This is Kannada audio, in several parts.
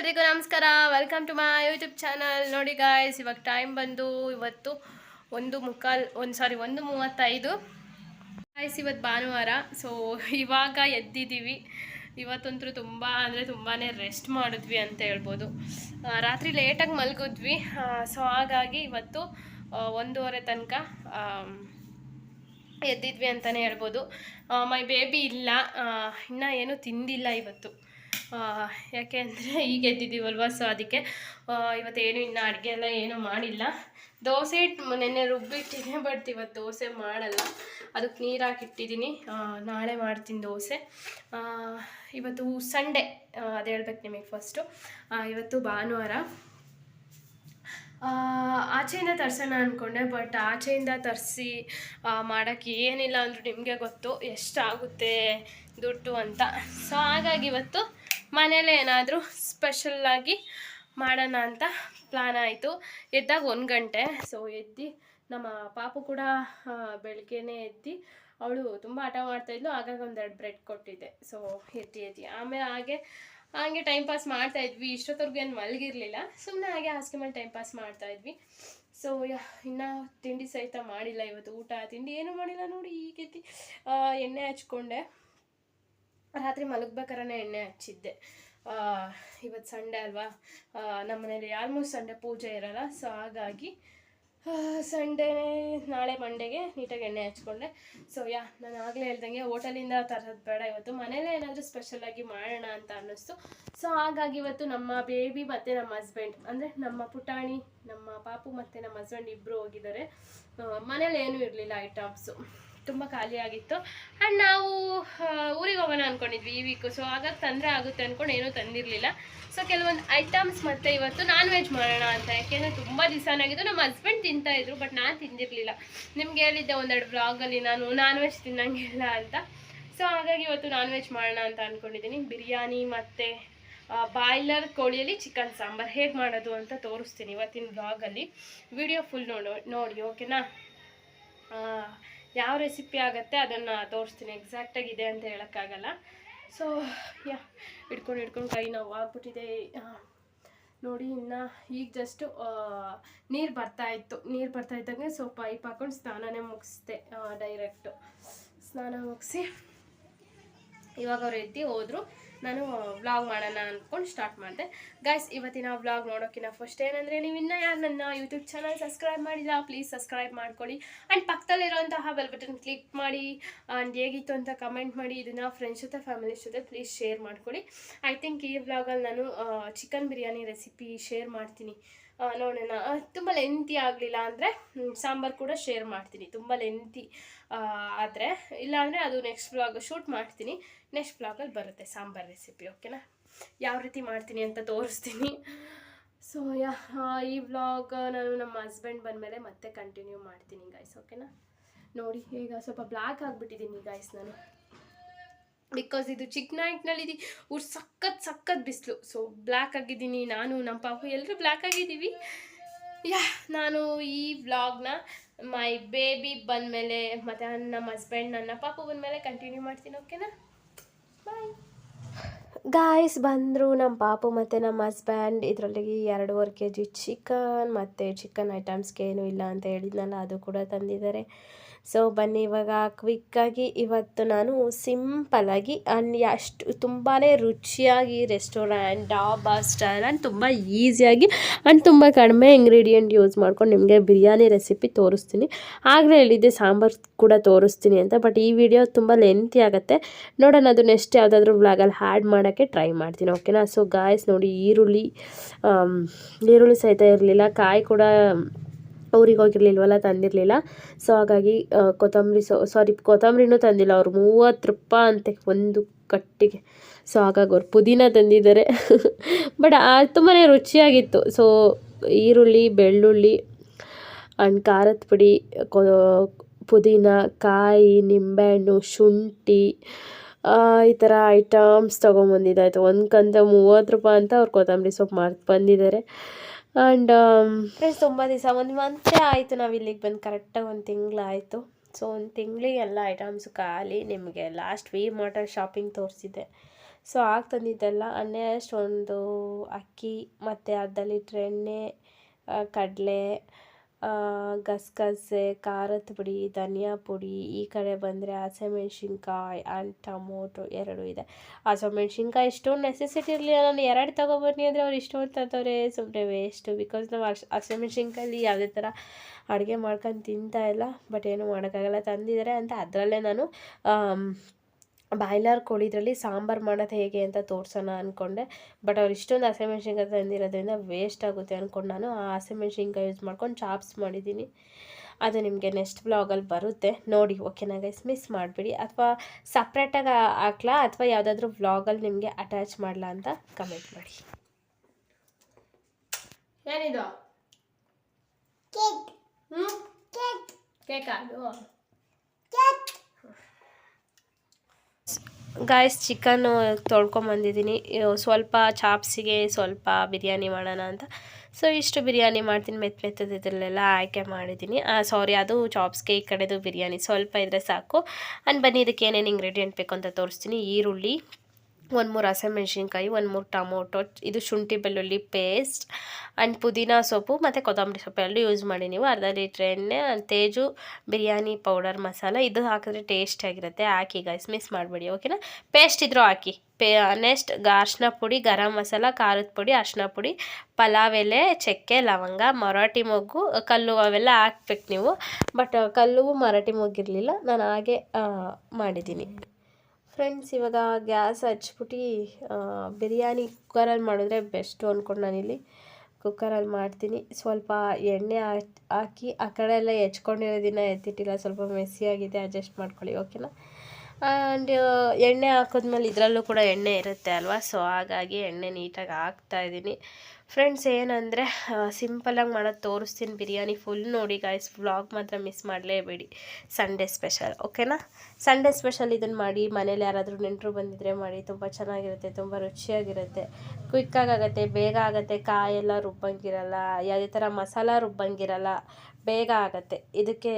ಎಲ್ರಿಗೂ ನಮಸ್ಕಾರ. Welcome to my YouTube channel ನೋಡಿ ಗಾಯ್ಸ್ ಇವಾಗ ಟೈಮ್ ಬಂದು ಇವತ್ತು ಒಂದು ಮುಕ್ಕಾಲ್, ಒಂದು ಸಾರಿ ಒಂದು ಮೂವತ್ತೈದು. ಗಾಯ್ಸ್ ಇವತ್ತು ಭಾನುವಾರ ಸೊ ಇವಾಗ ಎದ್ದಿದ್ದೀವಿ. ಇವತ್ತಂತೂ ತುಂಬ, ಅಂದರೆ ತುಂಬಾ ರೆಸ್ಟ್ ಮಾಡಿದ್ವಿ ಅಂತ ಹೇಳ್ಬೋದು. ರಾತ್ರಿ ಲೇಟಾಗಿ ಮಲಗಿದ್ವಿ. ಸೊ ಹಾಗಾಗಿ ಇವತ್ತು ಒಂದೂವರೆ ತನಕ ಎದ್ದಿದ್ವಿ ಅಂತಲೇ ಹೇಳ್ಬೋದು. ಮೈ ಬೇಬಿ ಇಲ್ಲ. ಇನ್ನೂ ಏನೂ ತಿಂದಿಲ್ಲ ಇವತ್ತು. ಯಾಕೆ ಅಂದರೆ ಈಗ ಎದ್ದಿದ್ದೀವಲ್ವ ಸೊ ಅದಕ್ಕೆ ಇವತ್ತೇನು ಇನ್ನು ಅಡುಗೆ ಎಲ್ಲ ಏನೂ ಮಾಡಿಲ್ಲ. ದೋಸೆ ಇಟ್ಟು ನೆನ್ನೆ ರುಬ್ಬಿಟ್ಟಿದ್ದೆ ಬಟ್ ಇವತ್ತು ದೋಸೆ ಮಾಡಲ್ಲ. ಅದಕ್ಕೆ ನೀರು ಹಾಕಿಟ್ಟಿದ್ದೀನಿ ನಾಳೆ ಮಾಡ್ತೀನಿ ದೋಸೆ. ಇವತ್ತು ಸಂಡೇ ಅದು ಹೇಳ್ಬೇಕು ನಿಮಗೆ ಫಸ್ಟು ಇವತ್ತು ಭಾನುವಾರ. ಆಚೆಯಿಂದ ತರ್ಸೋಣ ಅಂದ್ಕೊಂಡೆ ಬಟ್ ಆಚೆಯಿಂದ ತರಿಸಿ ಮಾಡೋಕ್ಕೆ ಏನಿಲ್ಲ ಅಂದರೂ ನಿಮಗೆ ಗೊತ್ತು, ಎಷ್ಟಾಗುತ್ತೆ ದುಡ್ಡು ಅಂತ. ಸೊ ಹಾಗಾಗಿ ಇವತ್ತು ಮನೇಲೇ ಏನಾದರೂ ಸ್ಪೆಷಲ್ಲಾಗಿ ಮಾಡೋಣ ಅಂತ ಪ್ಲ್ಯಾನ್ ಆಯಿತು. ಎದ್ದಾಗ ಒಂದು ಗಂಟೆ ಸೊ ಎದ್ದು ನಮ್ಮ ಪಾಪು ಕೂಡ ಬೆಳಗ್ಗೆನೆ ಎದ್ದು ಅವಳು ತುಂಬ ಆಟ ಮಾಡ್ತಾಯಿದ್ಲು ಆಗಾಗ ಒಂದೆರಡು ಬ್ರೆಡ್ ಕೊಟ್ಟಿದ್ದೆ. ಸೊ ಎದ್ದು ಎದ್ದು. ಆಮೇಲೆ ಹಾಗೆ ಹಾಗೆ ಟೈಮ್ ಪಾಸ್ ಮಾಡ್ತಾ ಇದ್ವಿ. ಇಷ್ಟೊತ್ತವರೆಗೂ ಏನು ಮಲಗಿರಲಿಲ್ಲ. ಸುಮ್ಮನೆ ಹಾಗೆ ಹಾಸಿಗೆ ಮೇಲೆ ಟೈಮ್ ಪಾಸ್ ಮಾಡ್ತಾ ಇದ್ವಿ. ಸೊ ಇನ್ನು ತಿಂಡಿ ಸಹಿತ ಮಾಡಿಲ್ಲ ಇವತ್ತು. ಊಟ, ತಿಂಡಿ ಏನೂ ಮಾಡಿಲ್ಲ ನೋಡಿ ಈಗೆತ್ತಿ ಎಣ್ಣೆ ಹಚ್ಕೊಂಡೆ. ರಾತ್ರಿ ಮಲಗ್ಬೇಕಾರೆ ಎಣ್ಣೆ ಹಚ್ಚಿದ್ದೆ. ಇವತ್ತು ಸಂಡೇ ಅಲ್ವಾ? ನಮ್ಮ ಮನೇಲಿ ಆಲ್ಮೋಸ್ಟ್ ಸಂಡೇ ಪೂಜೆ ಇರಲ್ಲ ಸೊ ಹಾಗಾಗಿ ಸಂಡೇ ನಾಳೆ ಮಂಡೆಗೆ ನೀಟಾಗಿ ಎಣ್ಣೆ ಹಚ್ಕೊಂಡೆ. ಸೊ ಯಾ, ನಾನು ಆಗಲೇ ಹೇಳ್ದಂಗೆ ಹೋಟೆಲಿಂದ ತರೋದು ಬೇಡ ಇವತ್ತು. ಮನೇಲೇ ಏನಾದರೂ ಸ್ಪೆಷಲಾಗಿ ಮಾಡೋಣ ಅಂತ ಅನ್ನಿಸ್ತು. ಸೊ ಹಾಗಾಗಿ ಇವತ್ತು ನಮ್ಮ ಬೇಬಿ ಮತ್ತು ನಮ್ಮ ಹಸ್ಬೆಂಡ್ ಅಂದರೆ ನಮ್ಮ ಪುಟಾಣಿ, ನಮ್ಮ ಪಾಪು ಮತ್ತು ನಮ್ಮ ಹಸ್ಬೆಂಡ್ ಇಬ್ಬರು ಹೋಗಿದ್ದಾರೆ. ಮನೇಲಿ ಏನೂ ಇರಲಿಲ್ಲ ಐಟಮ್ಸು ತುಂಬ ಖಾಲಿಯಾಗಿತ್ತು ಆ್ಯಂಡ್ ನಾವು ಊರಿಗೆ ಹೋಗೋಣ ಅಂದ್ಕೊಂಡಿದ್ವಿ ಈ ವೀಕು ಸೊ ಹಾಗಾಗಿ ತೊಂದರೆ ಆಗುತ್ತೆ ಅಂದ್ಕೊಂಡು ಏನೂ ತಂದಿರಲಿಲ್ಲ. ಸೊ ಕೆಲವೊಂದು ಐಟಮ್ಸ್ ಮತ್ತು ಇವತ್ತು ನಾನ್ ವೆಜ್ ಮಾಡೋಣ ಅಂತ. ಯಾಕೆಂದರೆ ತುಂಬ ದಿವಸನಾಗಿದ್ದು ನಮ್ಮ ಹಸ್ಬೆಂಡ್ ತಿಂತಾಯಿದ್ರು ಬಟ್ ನಾನು ತಿಂದಿರಲಿಲ್ಲ. ನಿಮ್ಗೆ ಹೇಳಿದ್ದೆ ಒಂದೆರಡು ಬ್ಲಾಗಲ್ಲಿ ನಾನು ನಾನ್ ವೆಜ್ ತಿನ್ನಂಗಿಲ್ಲ ಅಂತ. ಸೊ ಹಾಗಾಗಿ ಇವತ್ತು ನಾನ್ ವೆಜ್ ಮಾಡೋಣ ಅಂತ ಅಂದ್ಕೊಂಡಿದ್ದೀನಿ ಬಿರಿಯಾನಿ ಮತ್ತು ಬಾಯ್ಲರ್ ಕೋಳಿಯಲ್ಲಿ ಚಿಕನ್ ಸಾಂಬಾರ್. ಹೇಗೆ ಮಾಡೋದು ಅಂತ ತೋರಿಸ್ತೀನಿ ಇವತ್ತಿನ ಬ್ಲಾಗಲ್ಲಿ ವಿಡಿಯೋ ಫುಲ್ ನೋಡೋ, ನೋಡಿ ಓಕೆನಾ ಯಾವ ರೆಸಿಪಿ ಆಗುತ್ತೆ ಅದನ್ನು ತೋರಿಸ್ತೀನಿ. ಎಕ್ಸಾಕ್ಟಾಗಿ ಇದೆ ಅಂತ ಹೇಳೋಕ್ಕಾಗಲ್ಲ. ಸೊ ಯಾ ಹಿಡ್ಕೊಂಡು ಹಿಡ್ಕೊಂಡು ಕೈ ನೋವು ಆಗ್ಬಿಟ್ಟಿದೆ. ನೋಡಿ, ಇನ್ನು ಈಗ ಜಸ್ಟು ನೀರು ಬರ್ತಾ ಇತ್ತು. ನೀರು ಬರ್ತಾ ಇದ್ದಂಗೆ ಸೊ ಪೈಪ್ ಹಾಕ್ಕೊಂಡು ಸ್ನಾನನೇ ಮುಗಿಸ್ದೆ ಡೈರೆಕ್ಟು ಸ್ನಾನ ಮುಗಿಸಿ ಇವಾಗ ಅವ್ರು ಎದ್ದು ಹೋದ್ರು. ನಾನು ವ್ಲಾಗ್ ಮಾಡೋಣ ಅಂದ್ಕೊಂಡು ಸ್ಟಾರ್ಟ್ ಮಾಡಿದೆ. ಗೈಸ್ ಇವತ್ತಿನ ವ್ಲಾಗ್ ನೋಡೋಕ್ಕಿಂತ ಫಸ್ಟ್ ಏನಂದರೆ ನೀವು ಇನ್ನೂ ಯಾರು ನನ್ನ ಯೂಟ್ಯೂಬ್ ಚಾನಲ್ ಸಬ್ಸ್ಕ್ರೈಬ್ ಮಾಡಿಲ್ಲ ಪ್ಲೀಸ್ ಸಬ್ಸ್ಕ್ರೈಬ್ ಮಾಡ್ಕೊಳ್ಳಿ. ಆ್ಯಂಡ್ ಪಕ್ಕದಲ್ಲಿರುವಂತಹ ಬೆಲ್ ಬಟನ್ ಕ್ಲಿಕ್ ಮಾಡಿ ಆ್ಯಂಡ್ ಹೇಗಿತ್ತು ಅಂತ ಕಮೆಂಟ್ ಮಾಡಿ, ಇದನ್ನು ಫ್ರೆಂಡ್ಸ್ ಜೊತೆ ಫ್ಯಾಮಿಲಿ ಜೊತೆ ಪ್ಲೀಸ್ ಶೇರ್ ಮಾಡ್ಕೊಳ್ಳಿ. ಐ ಥಿಂಕ್ ಈ ವ್ಲಾಗಲ್ಲಿ ನಾನು ಚಿಕನ್ ಬಿರಿಯಾನಿ ರೆಸಿಪಿ ಶೇರ್ ಮಾಡ್ತೀನಿ. ನೋಡೋಣ. ತುಂಬ ಲೆಂತಿ ಆಗಲಿಲ್ಲ ಅಂದರೆ ಸಾಂಬಾರು ಕೂಡ ಶೇರ್ ಮಾಡ್ತೀನಿ. ತುಂಬ ಲೆಂತಿ ಆದರೆ ಇಲ್ಲಾಂದರೆ ಅದು ನೆಕ್ಸ್ಟ್ ಬ್ಲಾಗ್ ಶೂಟ್ ಮಾಡ್ತೀನಿ. ನೆಕ್ಸ್ಟ್ ಬ್ಲಾಗಲ್ಲಿ ಬರುತ್ತೆ ಸಾಂಬಾರು ರೆಸಿಪಿ ಓಕೆನಾ ಯಾವ ರೀತಿ ಮಾಡ್ತೀನಿ ಅಂತ ತೋರಿಸ್ತೀನಿ. ಸೊ ಯಾ ಈ ವ್ಲಾಗ್ ನಾನು ನಮ್ಮ ಹಸ್ಬೆಂಡ್ ಬಂದಮೇಲೆ ಮತ್ತೆ ಕಂಟಿನ್ಯೂ ಮಾಡ್ತೀನಿ ಗಾಯ್ಸ್ ಓಕೆನಾ ನೋಡಿ, ಈಗ ಸ್ವಲ್ಪ ಬ್ಲ್ಯಾಕ್ ಆಗಿಬಿಟ್ಟಿದ್ದೀನಿ ಗಾಯ್ಸ್ ನಾನು. ಬಿಕಾಸ್ ಇದು ಚಿಕ್ಕ ನೈಟ್ನಲ್ಲಿ ಊರು ಸಖತ್ ಸಖತ್ ಬಿಸಿಲು. ಸೊ ಬ್ಲ್ಯಾಕ್ ಆಗಿದ್ದೀನಿ, ನಾನು ನಮ್ಮ ಪಾಪು ಎಲ್ಲರೂ ಬ್ಲ್ಯಾಕ್ ಆಗಿದ್ದೀವಿ. ಯಾ, ನಾನು ಈ ವ್ಲಾಗ್ನ ಮೈ ಬೇಬಿ ಬಂದಮೇಲೆ ಮತ್ತು ನಮ್ಮ ಹಸ್ಬೆಂಡ್ ನನ್ನ ಪಾಪು ಬಂದಮೇಲೆ ಕಂಟಿನ್ಯೂ ಮಾಡ್ತೀನಿ ಓಕೆನಾ ಬಾಯ್ ಗಾಯ್ಸ್ ಬಂದರು ನಮ್ಮ ಪಾಪು ಮತ್ತು ನಮ್ಮ ಹಸ್ಬ್ಯಾಂಡ್ ಇದರಲ್ಲಿ ಎರಡೂವರೆ ಕೆ ಜಿ ಚಿಕನ್ ಮತ್ತು ಚಿಕನ್ ಐಟಮ್ಸ್ಗೆ ಏನೂ ಇಲ್ಲ ಅಂತ ಹೇಳಿದ್ನಲ್ಲ, ಅದು ಕೂಡ ತಂದಿದ್ದಾರೆ. ಸೊ ಬನ್ನಿ, ಇವಾಗ ಕ್ವಿಕ್ಕಾಗಿ ಇವತ್ತು ನಾನು ಸಿಂಪಲಾಗಿ ಅಷ್ಟು ತುಂಬಾ ರುಚಿಯಾಗಿ ರೆಸ್ಟೋರೆಂಟ್ ಡಾಬಾ ಸ್ಟೈಲ್ ಆ್ಯಂಡ್ ತುಂಬ ಈಸಿಯಾಗಿ ಆ್ಯಂಡ್ ತುಂಬ ಕಡಿಮೆ ಇಂಗ್ರೀಡಿಯೆಂಟ್ ಯೂಸ್ ಮಾಡ್ಕೊಂಡು ನಿಮಗೆ ಬಿರಿಯಾನಿ ರೆಸಿಪಿ ತೋರಿಸ್ತೀನಿ. ಆಗಲೇ ಹೇಳಿದ್ದೆ ಸಾಂಬಾರು ಕೂಡ ತೋರಿಸ್ತೀನಿ ಅಂತ ಬಟ್ ಈ ವಿಡಿಯೋ ತುಂಬ ಲೆಂತಿ ಆಗುತ್ತೆ. ನೋಡೋಣ, ಅದು ನೆಕ್ಸ್ಟ್ ಯಾವುದಾದ್ರೂ ವ್ಲಾಗಲ್ಲಿ ಹ್ಯಾಡ್ ಮಾಡೋಕ್ಕೆ ಟ್ರೈ ಮಾಡ್ತೀನಿ ಓಕೆನಾ ಸೊ ಗಾಯ್ಸ್ ನೋಡಿ ಈರುಳ್ಳಿ ಈರುಳ್ಳಿ ಸಹಿತ ಇರಲಿಲ್ಲ, ಕಾಯಿ ಕೂಡ ಊರಿಗೆ ಹೋಗಿರ್ಲಿಲ್ವಲ್ಲ, ತಂದಿರಲಿಲ್ಲ. ಸೊ ಹಾಗಾಗಿ ಕೊತ್ತಂಬರಿ ಸೊ ಸಾರಿ ಕೊತ್ತಂಬರಿನೂ ತಂದಿಲ್ಲ. ಅವ್ರು ಮೂವತ್ತು ರೂಪಾಯಿ ಅಂತೆ ಒಂದು ಕಟ್ಟಿಗೆ. ಸೊ ಹಾಗಾಗಿ ಅವ್ರು ಪುದೀನ ತಂದಿದ್ದಾರೆ. ಬಟ್ ತುಂಬಾ ರುಚಿಯಾಗಿತ್ತು. ಸೊ ಈರುಳ್ಳಿ, ಬೆಳ್ಳುಳ್ಳಿ ಆ್ಯಂಡ್ ಖಾರದ ಪುಡಿ ಪುದೀನ, ಕಾಯಿ, ನಿಂಬೆಹಣ್ಣು, ಶುಂಠಿ ಈ ಥರ ಐಟಮ್ಸ್ ತೊಗೊಂಬಂದಿದ್ದಾಯ್ತು. ಒಂದು ಕಂತ ಮೂವತ್ತು ರೂಪಾಯಿ ಅಂತ ಅವ್ರು ಕೊತ್ತಂಬರಿ ಸೊಪ್ಪು ಮಾರ್ ಬಂದಿದ್ದಾರೆ. ಆ್ಯಂಡ್ ಫ್ರೆಂಡ್ಸ್ ತುಂಬ ದಿವಸ, ಒಂದು ಮಂತೇ ಆಯಿತು ನಾವು ಇಲ್ಲಿಗೆ ಬಂದು ಕರೆಕ್ಟಾಗಿ ಒಂದು ತಿಂಗಳಾಯಿತು. ಸೊ ಒಂದು ತಿಂಗಳಿಗೆ ಎಲ್ಲ ಐಟಮ್ಸ್ ಖಾಲಿ, ನಿಮಗೆ ಲಾಸ್ಟ್ ವೀ ಮಾರ್ಟರ್ ಶಾಪಿಂಗ್ ತೋರಿಸಿದ್ದೆ ಸೊ ಆಗ ತಂದಿದ್ದೆಲ್ಲ ಅಷ್ಟು ಒಂದು ಅಕ್ಕಿ, ಮತ್ತು ಅರ್ಧ ಲೀಟ್ರ್ ಎಣ್ಣೆ ಕಡಲೆ ಗಸಗಸೆ, ಖಾರದ ಪುಡಿ, ಧನಿಯಾ ಪುಡಿ, ಈ ಕಡೆ ಬಂದರೆ ಹಸಿಮೆಣ್ಸಿನ್ಕಾಯಿ ಆ್ಯಂಡ್ ಟಮೋಟೊ ಎರಡು ಇದೆ. ಹಸಿಮೆಣ್ಸಿನ್ಕಾಯಿ ಇಷ್ಟೊಂದು ನೆಸೆಸಿಟಿ ಇರಲಿಲ್ಲ. ನಾನು ಎರಡು ತೊಗೊಬನ್ನಿ ಅಂದರೆ ಅವ್ರು ಇಷ್ಟೊಂದು ತಂದವ್ರೆ ಸುಮ್ಮನೆ ವೇಸ್ಟು ಬಿಕಾಸ್ ನಾವು ಹಸಿ, ಹಸಿಮೆಣ್ಸಿನ್ಕಾಯಲ್ಲಿ ಯಾವುದೇ ಥರ ಅಡುಗೆ ಮಾಡ್ಕೊಂಡು ತಿಂತಾಯಿಲ್ಲ ಬಟ್ ಏನು ಮಾಡೋಕ್ಕಾಗಲ್ಲ. ತಂದಿದ್ದಾರೆ ಅಂತ ಅದರಲ್ಲೇ ನಾನು ಬಾಯ್ಲರ್ ಕೋಳಿದ್ರಲ್ಲಿ ಸಾಂಬಾರು ಮಾಡೋದು ಹೇಗೆ ಅಂತ ತೋರಿಸೋಣ ಅಂದ್ಕೊಂಡೆ ಬಟ್ ಅವ್ರು ಇಷ್ಟೊಂದು ಹಸಿಮೆಣ್ಸಿನ್ಕಾಯಿ ತಂದಿರೋದ್ರಿಂದ ವೇಸ್ಟ್ ಆಗುತ್ತೆ ಅಂದ್ಕೊಂಡು ನಾನು. ಆ ಹಸಿಮೆಣ್ಸಿನ್ಕಾಯಿ ಯೂಸ್ ಮಾಡ್ಕೊಂಡು ಚಾಪ್ಸ್ ಮಾಡಿದ್ದೀನಿ. ಅದು ನಿಮಗೆ ನೆಕ್ಸ್ಟ್ ಬ್ಲಾಗಲ್ಲಿ ಬರುತ್ತೆ. ನೋಡಿ ಓಕೆನಾ ಗೈಸ್ ಮಿಸ್ ಮಾಡಿಬಿಡಿ. ಅಥವಾ ಸಪ್ರೇಟಾಗಿ ಹಾಕ್ಲಾ? ಅಥವಾ ಯಾವುದಾದ್ರೂ ವ್ಲಾಗಲ್ಲಿ ನಿಮಗೆ ಅಟ್ಯಾಚ್ ಮಾಡಲಾ ಅಂತ ಕಮೆಂಟ್ ಮಾಡಿ. ಏನಿದು? ಹ್ಞೂ ಕೇಕ್ ಅದು ಗಾಯ್ಸ್ ಚಿಕನ್ನು ತೊಳ್ಕೊಂಬಂದಿದ್ದೀನಿ ಸ್ವಲ್ಪ ಚಾಪ್ಸಿಗೆ ಸ್ವಲ್ಪ ಬಿರಿಯಾನಿ ಮಾಡೋಣ ಅಂತ. ಸೊ ಇಷ್ಟು ಬಿರಿಯಾನಿ ಮಾಡ್ತೀನಿ. ಮೆತ್ತ ಮೆತ್ತದ ಇದರಲ್ಲೆಲ್ಲ ಆಯ್ಕೆ ಮಾಡಿದ್ದೀನಿ. ಸಾರಿ ಅದು ಚಾಪ್ಸ್ಗೆ ಈ ಕಡೆದು ಬಿರಿಯಾನಿ. ಸ್ವಲ್ಪ ಇದ್ದರೆ ಸಾಕು. ಆ್ಯಂಡ್ ಬನ್ನಿ, ಇದಕ್ಕೆ ಏನೇನು ಇಂಗ್ರೀಡಿಯೆಂಟ್ ಬೇಕು ಅಂತ ತೋರಿಸ್ತೀನಿ. ಈರುಳ್ಳಿ ಒಂದು ಮೂರು ಹಸಿಮೆಣ್ಸಿನ್ಕಾಯಿ ಒಂದು ಮೂರು ಟೊಮೊಟೊ ಇದು ಶುಂಠಿ ಬೆಳ್ಳುಳ್ಳಿ ಪೇಸ್ಟ್ ಆ್ಯಂಡ್ ಪುದೀನ ಸೊಪ್ಪು ಮತ್ತು ಕೊತ್ತಂಬರಿ ಸೊಪ್ಪು ಎರಡು ಯೂಸ್ ಮಾಡಿ ನೀವು. ಅರ್ಧ ಲೀಟ್ರ್ ಎಣ್ಣೆ ತೇಜು ಬಿರಿಯಾನಿ ಪೌಡರ್ ಮಸಾಲ ಇದು ಹಾಕಿದ್ರೆ ಟೇಸ್ಟಿಯಾಗಿರುತ್ತೆ ಹಾಕಿ ಗೈಸ್ ಮಿಸ್ ಮಾಡಬೇಡಿ ಓಕೆನಾ ಪೇಸ್ಟ್ ಇದ್ರೂ ಹಾಕಿ. ಪೇ ನೆಕ್ಸ್ಟ್ ಅರ್ಶಿನ ಪುಡಿ, ಗರಂ ಮಸಾಲ, ಖಾರದ ಪುಡಿ ಅರ್ಶಿನ ಪುಡಿ, ಪಲಾವ್ ಎಲೆ, ಚಕ್ಕೆ, ಲವಂಗ, ಮರಾಠಿ ಮೊಗ್ಗು, ಕಲ್ಲು ಅವೆಲ್ಲ ಹಾಕ್ಬೇಕು ನೀವು. ಬಟ್ ಕಲ್ಲು ಮರಾಠಿ ಮೊಗ್ಗಿರಲಿಲ್ಲ ನಾನು ಹಾಗೆ ಮಾಡಿದ್ದೀನಿ. ಫ್ರೆಂಡ್ಸ್ ಇವಾಗ ಗ್ಯಾಸ್ ಹಚ್ಬಿಟ್ಟು ಬಿರಿಯಾನಿ ಕುಕ್ಕರಲ್ಲಿ ಮಾಡಿದ್ರೆ ಬೆಸ್ಟು ಅಂದ್ಕೊಂಡು ನಾನಿಲ್ಲಿ. ಕುಕ್ಕರಲ್ಲಿ ಮಾಡ್ತೀನಿ. ಸ್ವಲ್ಪ ಎಣ್ಣೆ ಹಾಕಿ, ಆ ಕಡೆ ಎಲ್ಲ ಹೆಚ್ಕೊಂಡಿರೋದಿನ ಎತ್ತಿಟ್ಟಿಲ್ಲ. ಸ್ವಲ್ಪ ಮೆಸ್ಸಿಯಾಗಿದೆ ಅಡ್ಜಸ್ಟ್ ಮಾಡ್ಕೊಳ್ಳಿ ಓಕೆನಾ ಆ್ಯಂಡ್ ಎಣ್ಣೆ ಹಾಕಿದ್ಮೇಲೆ ಇದರಲ್ಲೂ ಕೂಡ ಎಣ್ಣೆ ಇರುತ್ತೆ ಅಲ್ವಾ? ಸೊ ಹಾಗಾಗಿ ಎಣ್ಣೆ ನೀಟಾಗಿ ಹಾಕ್ತಾಯಿದ್ದೀನಿ ಫ್ರೆಂಡ್ಸ್ ಏನಂದರೆ ಸಿಂಪಲಾಗಿ ಮಾಡೋದು ತೋರಿಸ್ತೀನಿ. ಬಿರಿಯಾನಿ ಫುಲ್ ನೋಡಿ ಗಾಯ್ಸ್ ವ್ಲಾಗ್ ಮಾತ್ರ ಮಿಸ್ ಮಾಡಲೇಬೇಡಿ. ಸಂಡೇ ಸ್ಪೆಷಲ್ ಓಕೆನಾ ಸಂಡೇ ಸ್ಪೆಷಲ್ ಇದನ್ನು ಮಾಡಿ, ಮನೇಲಿ ಯಾರಾದರೂ ನೆಂಟರು ಬಂದಿದ್ರೆ ಮಾಡಿ, ತುಂಬ ಚೆನ್ನಾಗಿರುತ್ತೆ, ತುಂಬ ರುಚಿಯಾಗಿರುತ್ತೆ. ಕ್ವಿಕ್ಕಾಗುತ್ತೆ ಬೇಗ ಆಗುತ್ತೆ, ಕಾಯೆಲ್ಲ ರುಬ್ಬಂಗಿರಲ್ಲ, ಯಾವುದೇ ಥರ ಮಸಾಲ ರುಬ್ಬಂಗಿರಲ್ಲ. ಬೇಗ ಆಗುತ್ತೆ. ಇದಕ್ಕೆ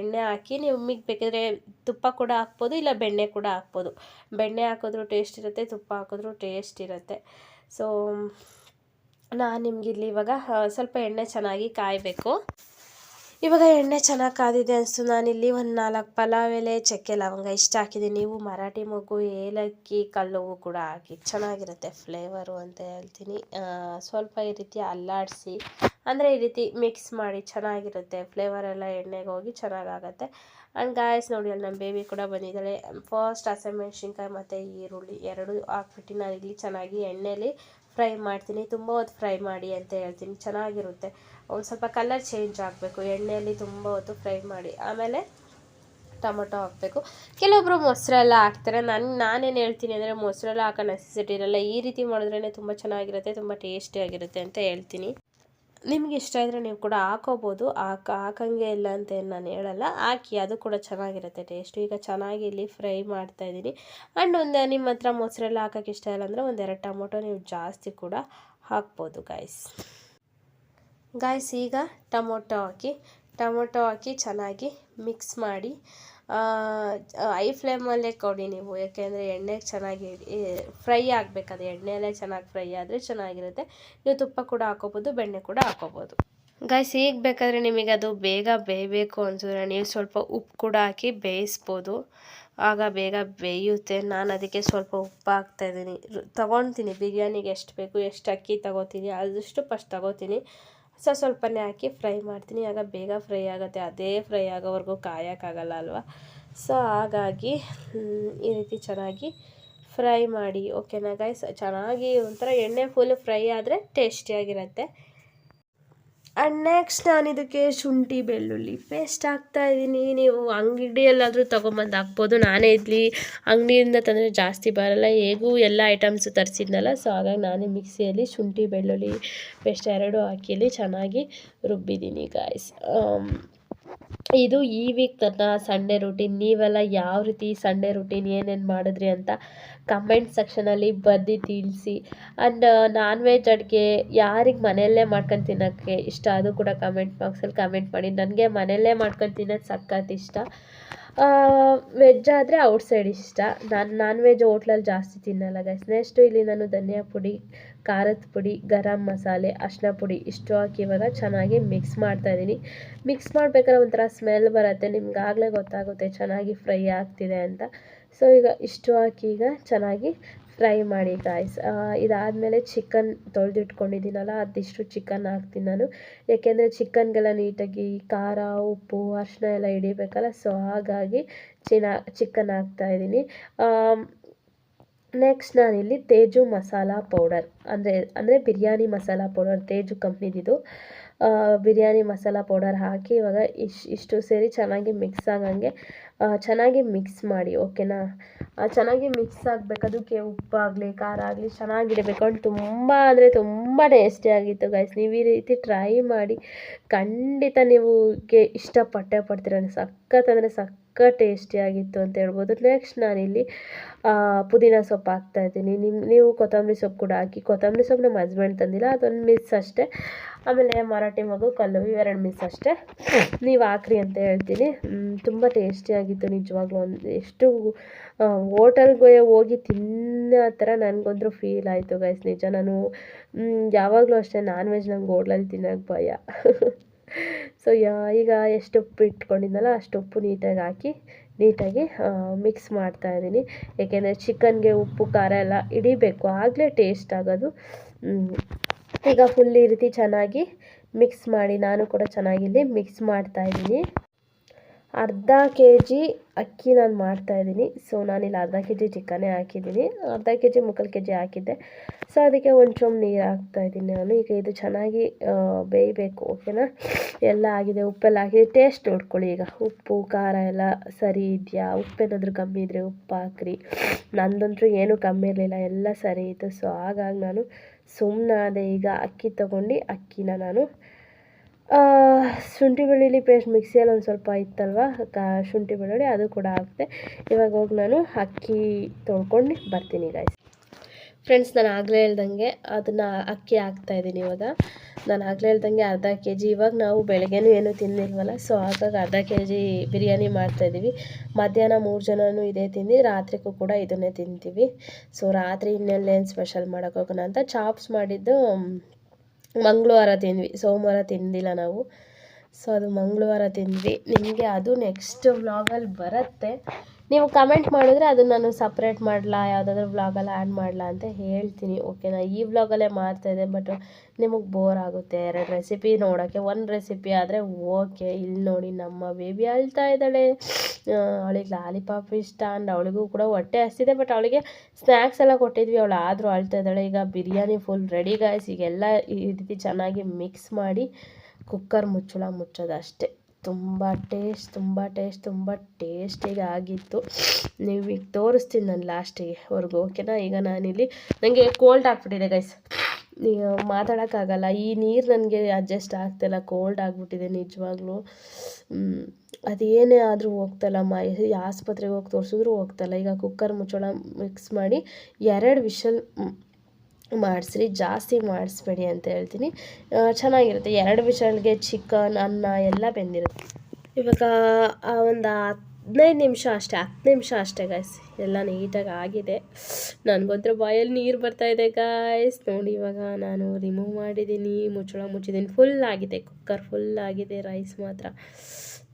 ಎಣ್ಣೆ ಹಾಕಿ ನೀವು ನಿಮಗೆ ಬೇಕಿದ್ರೆ ತುಪ್ಪ ಕೂಡ ಹಾಕ್ಬೋದು, ಇಲ್ಲ ಬೆಣ್ಣೆ ಕೂಡ ಹಾಕ್ಬೋದು. ಬೆಣ್ಣೆ ಹಾಕಿದ್ರು ಟೇಸ್ಟ್ ಇರುತ್ತೆ, ತುಪ್ಪ ಹಾಕಿದ್ರೂ ಟೇಸ್ಟ್ ಇರುತ್ತೆ. ಸೊ, ನಾನು ನಿಮಗಿಲ್ಲಿ ಇವಾಗ ಸ್ವಲ್ಪ ಎಣ್ಣೆ ಚೆನ್ನಾಗಿ ಕಾಯಬೇಕು. ಇವಾಗ ಎಣ್ಣೆ ಚೆನ್ನಾಗಿ ಕಾದಿದೆ ಅನಿಸ್ತು ನಾನಿಲ್ಲಿ ಒಂದು ನಾಲ್ಕು ಪಲಾವ್ ಎಲೆ, ಚಕ್ಕೆ ಲವಂಗ ಇಷ್ಟ ಹಾಕಿದ್ದೀನಿ. ನೀವು ಮರಾಠಿ ಮಗು ಏಲಕ್ಕಿ, ಕಲ್ಲುವು ಕೂಡ ಹಾಕಿ. ಚೆನ್ನಾಗಿರುತ್ತೆ ಫ್ಲೇವರು ಅಂತ ಹೇಳ್ತೀನಿ. ಸ್ವಲ್ಪ ಈ ರೀತಿ ಅಲ್ಲಾಡಿಸಿ ಅಂದರೆ ಈ ರೀತಿ ಮಿಕ್ಸ್ ಮಾಡಿ ಚೆನ್ನಾಗಿರುತ್ತೆ. ಫ್ಲೇವರ್ ಎಲ್ಲ ಎಣ್ಣೆಗೆ ಹೋಗಿ ಚೆನ್ನಾಗಾಗತ್ತೆ. ಆ್ಯಂಡ್ ಗಾಯಸ್ ನೋಡಿ, ಅಲ್ಲಿ ನಮ್ಮ ಬೇಬಿ ಕೂಡ ಬಂದಿದ್ದಾಳೆ. ಫಸ್ಟ್ ಹಸಿಮೆಣ್ಸಿನ್ಕಾಯಿ ಮತ್ತು ಈರುಳ್ಳಿ ಎರಡು ಹಾಕ್ಬಿಟ್ಟು ನಾನು ಇಲ್ಲಿ ಚೆನ್ನಾಗಿ ಎಣ್ಣೆಯಲ್ಲಿ ಫ್ರೈ ಮಾಡ್ತೀನಿ. ತುಂಬ ಹೊತ್ತು ಫ್ರೈ ಮಾಡಿ ಅಂತ ಹೇಳ್ತೀನಿ. ಚೆನ್ನಾಗಿರುತ್ತೆ. ಒಂದು ಸ್ವಲ್ಪ ಕಲರ್ ಚೇಂಜ್ ಆಗಬೇಕು. ಎಣ್ಣೆಯಲ್ಲಿ ತುಂಬ ಹೊತ್ತು ಫ್ರೈ ಮಾಡಿ. ಆಮೇಲೆ ಟೊಮೊಟೊ ಹಾಕಬೇಕು. ಕೆಲವೊಬ್ಬರು ಮೊಸರೆಲ್ಲ ಹಾಕ್ತಾರೆ. ನಾನು, ನಾನೇನು ಹೇಳ್ತೀನಿ ಅಂದರೆ ಮೊಸರೆಲ್ಲ ಹಾಕೋ ನೆಸೆಸಿಟಿ ಇರಲ್ಲ. ಈ ರೀತಿ ಮಾಡಿದ್ರೇ ತುಂಬ ಚೆನ್ನಾಗಿರುತ್ತೆ, ತುಂಬ ಟೇಸ್ಟಿಯಾಗಿರುತ್ತೆ ಅಂತ ಹೇಳ್ತೀನಿ. ನಿಮ್ಗೆ ಇಷ್ಟ ಇದ್ದರೆ ನೀವು ಕೂಡ ಹಾಕೋಬೋದು. ಹಾಕ, ಹಾಕಂಗೆ ಇಲ್ಲ ಅಂತ ಏನು ನಾನು ಹೇಳಲ್ಲ. ಹಾಕಿ, ಅದು ಕೂಡ ಚೆನ್ನಾಗಿರುತ್ತೆ ಟೇಸ್ಟು ಈಗ ಚೆನ್ನಾಗಿ ಇಲ್ಲಿ ಫ್ರೈ ಮಾಡ್ತಾ ಮಾಡ್ತಾಯಿದ್ದೀನಿ ಆ್ಯಂಡ್ ಒಂದು ನಿಮ್ಮ ಹತ್ರ ಮೊಸರೆಲ್ಲ ಹಾಕೋಕ್ಕೆ ಇಷ್ಟ ಇಲ್ಲ ಅಂದರೆ ಒಂದೆರಡು ಟೊಮೊಟೊ ನೀವು ಜಾಸ್ತಿ ಕೂಡ ಹಾಕ್ಬೋದು ಗಾಯ್ಸ್ ಗಾಯ್ಸ್ ಈಗ ಟೊಮೊಟೊ ಹಾಕಿ ಟೊಮೊಟೊ ಹಾಕಿ ಚೆನ್ನಾಗಿ ಮಿಕ್ಸ್ ಮಾಡಿ ಐ ಫ್ಲೇಮಲ್ಲೇ ಕೊಡಿ ನೀವು, ಯಾಕೆಂದರೆ ಎಣ್ಣೆ ಚೆನ್ನಾಗಿ ಫ್ರೈ ಆಗಬೇಕು ಅದು ಎಣ್ಣೆಯಲ್ಲೇ ಚೆನ್ನಾಗಿ ಫ್ರೈ ಆದರೆ ಚೆನ್ನಾಗಿರುತ್ತೆ. ನೀವು ತುಪ್ಪ ಕೂಡ ಹಾಕೋಬೋದು, ಬೆಣ್ಣೆ ಕೂಡ ಹಾಕೋಬೋದು. ಗಾಯ್ಸ್ ಈಗ ಬೇಕಾದರೆ ನಿಮಗೆ ಅದು ಬೇಗ ಬೇಯಬೇಕು ಅಂತಂದರೆ ನೀವು ಸ್ವಲ್ಪ ಉಪ್ಪು ಕೂಡ ಹಾಕಿ ಬೇಯಿಸ್ಬೋದು. ಆಗ ಬೇಗ ಬೇಯುತ್ತೆ. ನಾನು ಅದಕ್ಕೆ ಸ್ವಲ್ಪ ಉಪ್ಪು ಹಾಕ್ತಾಯಿದ್ದೀನಿ ತೊಗೊಳ್ತೀನಿ. ಬಿರಿಯಾನಿಗೆ ಎಷ್ಟು ಬೇಕು, ಎಷ್ಟು ಅಕ್ಕಿ ತೊಗೋತೀನಿ ಅದಷ್ಟು ಫಸ್ಟ್ ತೊಗೋತೀನಿ ಸೊ ಸ್ವಲ್ಪನೇ ಹಾಕಿ ಫ್ರೈ ಮಾಡ್ತೀನಿ. ಆಗ ಬೇಗ ಫ್ರೈ ಆಗುತ್ತೆ. ಅದೇ ಫ್ರೈ ಆಗೋವರೆಗೂ ಕಾಯೋಕ್ಕಾಗಲ್ಲ ಅಲ್ವಾ? ಸೊ ಹಾಗಾಗಿ ಈ ರೀತಿ ಚೆನ್ನಾಗಿ ಫ್ರೈ ಮಾಡಿ. ಓಕೆನಾ ಗೈಸ್ ಚೆನ್ನಾಗಿ ಒಂಥರ ಎಣ್ಣೆ ಫುಲ್ ಫ್ರೈ ಆದರೆ ಟೇಸ್ಟಿಯಾಗಿರುತ್ತೆ ಆ್ಯಂಡ್ ನೆಕ್ಸ್ಟ್ ನಾನು ಇದಕ್ಕೆ ಶುಂಠಿ, ಬೆಳ್ಳುಳ್ಳಿ ಪೇಸ್ಟ್ ಹಾಕ್ತಾ ಇದ್ದೀನಿ. ನೀವು ಅಂಗಡಿಯಲ್ಲಾದರೂ ತೊಗೊಂಬಂದು ಹಾಕ್ಬೋದು. ನಾನೇ ಇದ್ಲಿ, ಅಂಗಡಿಯಿಂದ ತಂದರೆ ಜಾಸ್ತಿ ಬರೋಲ್ಲ. ಹೇಗೂ ಎಲ್ಲ ಐಟಮ್ಸು ತರಿಸಿದ್ನಲ್ಲ ಸೊ ಹಾಗಾಗಿ ನಾನೇ ಮಿಕ್ಸಿಯಲ್ಲಿ ಶುಂಠಿ, ಬೆಳ್ಳುಳ್ಳಿ ಪೇಸ್ಟ್ ಎರಡೂ ಹಾಕಿಲಿ ಚೆನ್ನಾಗಿ ರುಬ್ಬಿದ್ದೀನಿ ಗಾಯ್ಸ್ ಇದು ಈ ವೀಕ್ ನನ್ನ ಸಂಡೇ ರುಟೀನ್ ನೀವೆಲ್ಲ ಯಾವ ರೀತಿ ಸಂಡೇ ರುಟೀನ್ ಏನೇನು ಮಾಡಿದ್ರಿ ಅಂತ ಕಮೆಂಟ್ ಸೆಕ್ಷನಲ್ಲಿ ಬರೆದು ತಿಳಿಸಿ. ಆ್ಯಂಡ್ ನಾನ್ ವೆಜ್ ಅಡುಗೆ ಯಾರಿಗೆ ಮನೆಯಲ್ಲೇ ಮಾಡ್ಕೊಂಡು ತಿನ್ನೋಕ್ಕೆ ಇಷ್ಟ ಅದು ಕೂಡ ಕಮೆಂಟ್ ಬಾಕ್ಸಲ್ಲಿ ಕಮೆಂಟ್ ಮಾಡಿ. ನನಗೆ ಮನೆಯಲ್ಲೇ ಮಾಡ್ಕೊಂಡು ತಿನ್ನೋದು ಸಖತ್ ಇಷ್ಟ. ವೆಜ್ ಆದರೆ ಔಟ್ಸೈಡ್ ಇಷ್ಟ. ನಾನು ನಾನ್ ವೆಜ್ ಹೋಟ್ಲಲ್ಲಿ ಜಾಸ್ತಿ ತಿನ್ನಲ್ಲ ಗೈಸ್ ನೆಕ್ಸ್ಟು ಇಲ್ಲಿ ನಾನು ಧನಿಯಾ ಪುಡಿ ಖಾರದ ಪುಡಿ, ಗರಂ ಮಸಾಲೆ, ಅರಿಶಿನ ಪುಡಿ ಇಷ್ಟು ಹಾಕಿ ಇವಾಗ ಚೆನ್ನಾಗಿ ಮಿಕ್ಸ್ ಮಾಡ್ತಾಯಿದ್ದೀನಿ ಮಿಕ್ಸ್ ಮಾಡ್ಬೇಕಾದ್ರೆ ಒಂಥರ ಸ್ಮೆಲ್ ಬರುತ್ತೆ ನಿಮ್ಗೆ ಆಗಲೇ ಗೊತ್ತಾಗುತ್ತೆ ಚೆನ್ನಾಗಿ ಫ್ರೈ ಆಗ್ತಿದೆ ಅಂತ. ಸೊ ಈಗ ಇಷ್ಟು ಹಾಕಿ ಈಗ ಚೆನ್ನಾಗಿ ಫ್ರೈ ಮಾಡಿ ಗಾಯ್ಸ್ ಇದಾದಮೇಲೆ ಚಿಕನ್ ತೊಳೆದಿಟ್ಕೊಂಡಿದ್ದೀನಲ್ಲ, ಅದಿಷ್ಟು ಚಿಕನ್ ಹಾಕ್ತೀನಿ ನಾನು. ಯಾಕೆಂದರೆ ಚಿಕನ್ಗೆಲ್ಲ ನೀಟಾಗಿ ಖಾರ, ಉಪ್ಪು, ಅರಿಶಿನ ಎಲ್ಲ ಹಿಡಿಬೇಕಲ್ಲ ಸೊ ಹಾಗಾಗಿ ಚಿನ ಚಿಕನ್ ಹಾಕ್ತಾಯಿದ್ದೀನಿ ನೆಕ್ಸ್ಟ್ ನಾನಿಲ್ಲಿ ತೇಜು ಮಸಾಲ ಪೌಡರ್ ಅಂದರೆ ಅಂದರೆ ಬಿರಿಯಾನಿ ಮಸಾಲ ಪೌಡರ್ ತೇಜು ಕಂಪ್ನಿದಿದು. ಬಿರಿಯಾನಿ ಮಸಾಲ ಪೌಡರ್ ಹಾಕಿ ಇವಾಗ ಇಶ್, ಇಷ್ಟು ಸೇರಿ ಚೆನ್ನಾಗಿ ಮಿಕ್ಸ್ ಆಗಂಗೆ ಚೆನ್ನಾಗಿ ಮಿಕ್ಸ್ ಮಾಡಿ ಓಕೆನಾ ಚೆನ್ನಾಗಿ ಮಿಕ್ಸ್ ಆಗಬೇಕು. ಅದಕ್ಕೆ ಉಪ್ಪಾಗಲಿ, ಖಾರ ಆಗಲಿ ಚೆನ್ನಾಗಿಡಬೇಕು ಅಂಡ್ ತುಂಬ ಅಂದರೆ ತುಂಬ ಟೇಸ್ಟಿಯಾಗಿತ್ತು ಗೈಸ್ ನೀವು ಈ ರೀತಿ ಟ್ರೈ ಮಾಡಿ ಖಂಡಿತ ನೀವು ಗೆ ಇಷ್ಟಪಟ್ಟೆ ಪಡ್ತೀರ. ಸಖತ್ ಅಂದರೆ ಸಖತ್ ಟೇಸ್ಟಿಯಾಗಿತ್ತು ಅಂತ ಹೇಳ್ಬೋದು. ನೆಕ್ಸ್ಟ್ ನಾನಿಲ್ಲಿ ಪುದೀನ ಸೊಪ್ಪು ಹಾಕ್ತಾ ಇದ್ದೀನಿ. ನಿಮ್ಮ ನೀವು ಕೊತ್ತಂಬರಿ ಸೊಪ್ಪು ಕೂಡ ಹಾಕಿ. ಕೊತ್ತಂಬರಿ ಸೊಪ್ಪು ನಮ್ಮ ಹಸ್ಬೆಂಡ್ ತಂದಿಲ್ಲ, ಅದೊಂದು ಮಿಸ್ ಅಷ್ಟೇ. ಆಮೇಲೆ ಮರಾಠಿ ಮಗು ಕಲ್ಲು ಇವೆರಡು ಮಿಸ್ ಅಷ್ಟೇ. ನೀವು ಹಾಕ್ರಿ ಅಂತ ಹೇಳ್ತೀನಿ. ತುಂಬ ಟೇಸ್ಟಿಯಾಗಿತ್ತು ನಿಜವಾಗ್ಲೂ. ಒಂದು ಎಷ್ಟು ಹೋಟೆಲ್ಗೆ ಹೋಗಿ ತಿನ್ನೋ ಥರ ನನಗೊಂದ್ರು ಫೀಲ್ ಆಯಿತು ಗೈಸ್ ನಿಜ, ನಾನು ಯಾವಾಗಲೂ ಅಷ್ಟೇ ನಾನ್ ವೆಜ್ ನಂಗೆ ಹೋಟ್ಲಲ್ಲಿ ತಿನ್ನೋಕ್ಕೆ ಭಯ. ಸೊ ಯಾ, ಈಗ ಎಷ್ಟು ಉಪ್ಪು ಇಟ್ಕೊಂಡಿದ್ನಲ್ಲ, ಅಷ್ಟು ಉಪ್ಪು ನೀಟಾಗಿ ಹಾಕಿ, ನೀಟಾಗಿ ಮಿಕ್ಸ್ ಮಾಡ್ತಾ ಇದ್ದೀನಿ. ಏಕೆಂದರೆ ಚಿಕನ್ಗೆ ಉಪ್ಪು, ಖಾರ ಎಲ್ಲ ಹಿಡಿಬೇಕು. ಆಗಲೇ ಟೇಸ್ಟ್ ಆಗೋದು. ಈಗ ಫುಲ್ ಈ ರೀತಿ ಚೆನ್ನಾಗಿ ಮಿಕ್ಸ್ ಮಾಡಿ, ನಾನು ಕೂಡ ಚೆನ್ನಾಗಿಲ್ಲಿ ಮಿಕ್ಸ್ ಮಾಡ್ತಾ ಇದ್ದೀನಿ. ಅರ್ಧ ಕೆ ಜಿ ಅಕ್ಕಿ ನಾನು ಮಾಡ್ತಾಯಿದ್ದೀನಿ ಸೊ ನಾನಿಲ್ಲಿ ಅರ್ಧ ಕೆ ಜಿ ಚಿಕನ್ನೇ ಹಾಕಿದ್ದೀನಿ. ಅರ್ಧ ಕೆ ಜಿ ಮುಕ್ಕಾಲು ಕೆ ಜಿ ಹಾಕಿದ್ದೆ. ಸೊ ಅದಕ್ಕೆ ಒಂದು ಚೊಂಬು ನೀರು ಹಾಕ್ತಾಯಿದ್ದೀನಿ ನಾನು. ಈಗ ಇದು ಚೆನ್ನಾಗಿ ಬೇಯಬೇಕು ಓಕೆನಾ ಎಲ್ಲ ಆಗಿದೆ, ಉಪ್ಪೆಲ್ಲ ಹಾಕಿದೆ ಟೇಸ್ಟ್ ನೋಡ್ಕೊಳ್ಳಿ ಈಗ. ಉಪ್ಪು, ಖಾರ ಎಲ್ಲ ಸರಿ ಇದೆಯಾ? ಉಪ್ಪೇನಾದರೂ ಕಮ್ಮಿ ಇದ್ದರೆ ಉಪ್ಪು ಹಾಕ್ರಿ. ನಂದಂತೂ ಏನೂ ಕಮ್ಮಿ ಇರಲಿಲ್ಲ, ಎಲ್ಲ ಸರಿ ಇತ್ತು. ಸೊ ಹಾಗಾಗಿ ನಾನು ಸುಮ್ಮನಾದೆ ಈಗ ಅಕ್ಕಿ ತಗೊಂಡು ಅಕ್ಕಿನ ನಾನು ಶುಂಠಿ ಬೆಳ್ಳುಳ್ಳಿ ಪೇಸ್ಟ್ ಮಿಕ್ಸಿಯಲ್ಲಿ ಒಂದು ಸ್ವಲ್ಪ ಇತ್ತಲ್ವ? ಕ, ಶುಂಠಿ ಬೆಳ್ಳುಳ್ಳಿ ಅದು ಕೂಡ ಹಾಕಿದೆ ಇವಾಗ ಹೋಗಿ ನಾನು ಅಕ್ಕಿ ತೊಳ್ಕೊಂಡು ಬರ್ತೀನಿ ಗಾಯ್ಸ್ ಫ್ರೆಂಡ್ಸ್ ನಾನು ಆಗಲೇ ಹೇಳ್ದಂಗೆ ಅದನ್ನು ಅಕ್ಕಿ ಹಾಕ್ತಾ ಇದ್ದೀನಿ ಇವಾಗ. ನಾನು ಆಗಲೇ ಹೇಳ್ದಂಗೆ ಅರ್ಧ ಕೆ ಜಿ ಇವಾಗ ನಾವು ಬೆಳಗ್ಗೆನೂ ಏನೂ ತಿಂದಿಲ್ವಲ್ಲ ಸೊ ಹಾಗಾಗಿ ಅರ್ಧ ಕೆ ಜಿ ಬಿರಿಯಾನಿ ಮಾಡ್ತಾಯಿದ್ದೀವಿ ಮಧ್ಯಾಹ್ನ ಮೂರು ಜನನೂ ಇದೇ ತಿಂದು, ರಾತ್ರಿಗೂ ಕೂಡ ಇದನ್ನೇ ತಿಂತೀವಿ. ಸೊ ರಾತ್ರಿ ಇನ್ನೆಲ್ಲೇನು ಸ್ಪೆಷಲ್ ಮಾಡೋಕ್ಕೋಗೋಣ ಅಂತ ಚಾಪ್ಸ್ ಮಾಡಿದ್ದು ಮಂಗಳವಾರ ತಿಂದ್ವಿ ಸೋಮವಾರ ತಿಂದಿಲ್ಲ ನಾವು. ಸೊ ಅದು ಮಂಗಳವಾರ ತಿಂದ್ವಿ. ನಿಮಗೆ ಅದು ನೆಕ್ಸ್ಟ್ ವ್ಲಾಗಲ್ಲಿ ಬರುತ್ತೆ. ನೀವು ಕಮೆಂಟ್ ಮಾಡಿದ್ರೆ ಅದನ್ನು ನಾನು ಸಪ್ರೇಟ್ ಮಾಡಲಾ, ಯಾವುದಾದ್ರೂ ವ್ಲಾಗಲ್ಲಿ ಆ್ಯಡ್ ಮಾಡಲಾ ಅಂತ ಹೇಳ್ತೀನಿ ಓಕೆನಾ ಈ ವ್ಲಾಗಲ್ಲೇ ಮಾಡ್ತಾಯಿದ್ದೆ ಬಟ್ ನಿಮಗೆ ಬೋರ್ ಆಗುತ್ತೆ. ಎರಡು ರೆಸಿಪಿ ನೋಡೋಕ್ಕೆ, ಒಂದು ರೆಸಿಪಿ ಆದರೆ ಓಕೆ ಇಲ್ಲಿ ನೋಡಿ ನಮ್ಮ ಬೇಬಿ ಅಳ್ತಾ ಇದ್ದಾಳೆ. ಅವಳಿಗೆ ಲಾಲಿಪಾಪ್ ಇಷ್ಟ ಅಂಡ್ ಅವಳಿಗೂ ಕೂಡ ಹೊಟ್ಟೆ ಹಸ್ತಿದೆ ಬಟ್ ಅವಳಿಗೆ ಸ್ನ್ಯಾಕ್ಸ್ ಎಲ್ಲ ಕೊಟ್ಟಿದ್ವಿ. ಅವಳು ಆದರೂ ಅಳ್ತಾ ಇದ್ದಾಳೆ. ಈಗ ಬಿರಿಯಾನಿ ಫುಲ್ ರೆಡಿ ಗಾಯ್ಸ್ ಈಗೆಲ್ಲ ಈ ರೀತಿ ಚೆನ್ನಾಗಿ ಮಿಕ್ಸ್ ಮಾಡಿ ಕುಕ್ಕರ್ ಮುಚ್ಚಳ ಮುಚ್ಚೋದು ಅಷ್ಟೇ ತುಂಬ ಟೇಸ್ಟ್ ತುಂಬ ಟೇಸ್ಟ್, ತುಂಬ ಟೇಸ್ಟಿಗೆ ಆಗಿತ್ತು. ನೀವು ಈಗ ತೋರಿಸ್ತೀನಿ ನಾನು ಲಾಸ್ಟಿಗೆ ಹೊರ್ಗು ಓಕೆನಾ ಈಗ ನಾನಿಲ್ಲಿ ನನಗೆ ಕೋಲ್ಡ್ ಆಗಿಬಿಟ್ಟಿದೆ ಗೈಸ್ ಮಾತಾಡೋಕ್ಕಾಗಲ್ಲ ಈ ನೀರು ನನಗೆ ಅಡ್ಜಸ್ಟ್ ಆಗ್ತಿಲ್ಲ ಕೋಲ್ಡ್ ಆಗಿಬಿಟ್ಟಿದೆ ನಿಜವಾಗ್ಲೂ. ಅದೇನೇ ಆದರೂ ಹೋಗ್ತಲ್ಲ, ಮ ಆಸ್ಪತ್ರೆಗೆ ಹೋಗಿ ತೋರಿಸಿದ್ರು ಹೋಗ್ತಲ್ಲ. ಈಗ ಕುಕ್ಕರ್ ಮುಚ್ಚಳ ಮಿಕ್ಸ್ ಮಾಡಿ ಎರಡು ವಿಷಲ್ ಮಾಡಿಸ್ರಿ, ಜಾಸ್ತಿ ಮಾಡಿಸ್ಬೇಡಿ ಅಂತ ಹೇಳ್ತೀನಿ. ಚೆನ್ನಾಗಿರುತ್ತೆ. ಎರಡು ವಿಷಲ್ಗೆ ಚಿಕನ್, ಅನ್ನ ಎಲ್ಲ ಬೆಂದಿರುತ್ತೆ. ಇವಾಗ, ಆ, ಒಂದು ಹದಿನೈದು ನಿಮಿಷ ಅಷ್ಟೇ, ಹತ್ತು ನಿಮಿಷ ಅಷ್ಟೇ ಗಾಯ್ಸ್ ಎಲ್ಲ ನೀಟಾಗಿ ಆಗಿದೆ. ನನಗಂತೂ ಬಾಯಲ್ಲಿ ನೀರು ಬರ್ತಾ ಇದೆ ಗಾಯ್ಸ್ ನೋಡಿ ಇವಾಗ ನಾನು ರಿಮೂವ್ ಮಾಡಿದ್ದೀನಿ, ಮುಚ್ಚಳ ಮುಚ್ಚಿದ್ದೀನಿ. ಫುಲ್ ಆಗಿದೆ ಕುಕ್ಕರ್ ಫುಲ್ ಆಗಿದೆ ರೈಸ್ ಮಾತ್ರ.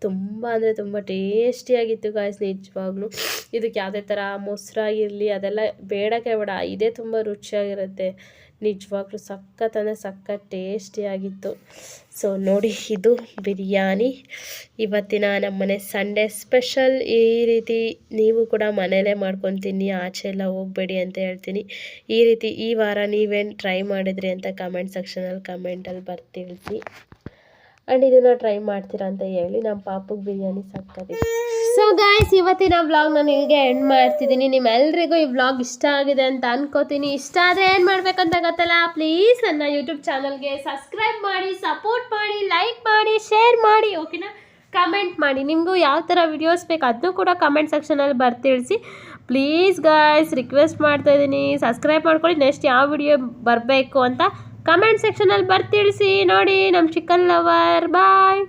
ತುಂಬ ಅಂದರೆ ತುಂಬ ಟೇಸ್ಟಿಯಾಗಿತ್ತು ಗಾಯ್ಸ್ ನಿಜವಾಗ್ಲೂ. ಇದಕ್ಕೆ ಯಾವುದೇ ಥರ ಮೊಸರಾಗಿರಲಿ ಅದೆಲ್ಲ ಬೇಡಕ್ಕೆ ಬೇಡ, ಇದೇ ತುಂಬ ರುಚಿಯಾಗಿರುತ್ತೆ. ನಿಜವಾಗ್ಲೂ ಸಖತ್ ಅಂದರೆ ಸಖತ್ ಟೇಸ್ಟಿಯಾಗಿತ್ತು ಸೊ ನೋಡಿ, ಇದು ಬಿರಿಯಾನಿ. ಇವತ್ತಿನ ನಮ್ಮನೆ ಸಂಡೇ ಸ್ಪೆಷಲ್ ಈ ರೀತಿ ನೀವು ಕೂಡ ಮನೇಲೇ ಮಾಡ್ಕೊಂಡು ತಿನ್ನಿ ಆಚೆ ಎಲ್ಲ ಹೋಗಬೇಡಿ ಅಂತ ಹೇಳ್ತೀನಿ. ಈ ರೀತಿ ಈ ವಾರ ನೀವೇನು ಟ್ರೈ ಮಾಡಿದ್ರಿ ಅಂತ ಕಮೆಂಟ್ ಸೆಕ್ಷನಲ್ಲಿ ಕಮೆಂಟಲ್ಲಿ ಬರ್ತಿ ತಿಳಿಸಿ ಆ್ಯಂಡ್ ಇದನ್ನು ಟ್ರೈ ಮಾಡ್ತೀರಾ ಅಂತ ಹೇಳಿ ನಮ್ಮ ಪಾಪಗೆ ಬಿರಿಯಾನಿ ಸಾಕಿ ಸೊ ಗಾಯ್ಸ್ ಇವತ್ತಿನ ವ್ಲಾಗ್ ನಾನು ಇಲ್ಲಿಗೆ ಎಂಡ್ ಮಾಡ್ತಿದ್ದೀನಿ. ನಿಮ್ಮೆಲ್ಲರಿಗೂ ಈ ವ್ಲಾಗ್ ಇಷ್ಟ ಆಗಿದೆ ಅಂತ ಅನ್ಕೋತೀನಿ. ಇಷ್ಟ ಆದರೆ ಏನು ಮಾಡ್ಬೇಕಂತ ಗೊತ್ತಲ್ಲ? ಪ್ಲೀಸ್ ನನ್ನ ಯೂಟ್ಯೂಬ್ ಚಾನಲ್ಗೆ ಸಬ್ಸ್ಕ್ರೈಬ್ ಮಾಡಿ ಸಪೋರ್ಟ್ ಮಾಡಿ ಲೈಕ್ ಮಾಡಿ ಶೇರ್ ಮಾಡಿ ಓಕೆನಾ ಕಮೆಂಟ್ ಮಾಡಿ. ನಿಮಗೂ ಯಾವ ಥರ ವಿಡಿಯೋಸ್ ಬೇಕು ಅದನ್ನು ಕೂಡ ಕಮೆಂಟ್ ಸೆಕ್ಷನಲ್ಲಿ ಬರ್ತಿಳಿಸಿ ಪ್ಲೀಸ್ ಗಾಯ್ಸ್ ರಿಕ್ವೆಸ್ಟ್ ಮಾಡ್ತಾಯಿದ್ದೀನಿ ಸಬ್ಸ್ಕ್ರೈಬ್ ಮಾಡ್ಕೊಳ್ಳಿ. ನೆಕ್ಸ್ಟ್ ಯಾವ ವಿಡಿಯೋ ಬರಬೇಕು ಅಂತ ಕಮೆಂಟ್ ಸೆಕ್ಷನಲ್ಲಿ ಬರ್ತಿಳಿಸಿ ನೋಡಿ ನಮ್ಮ ಚಿಕನ್ ಲವರ್ ಬಾಯ್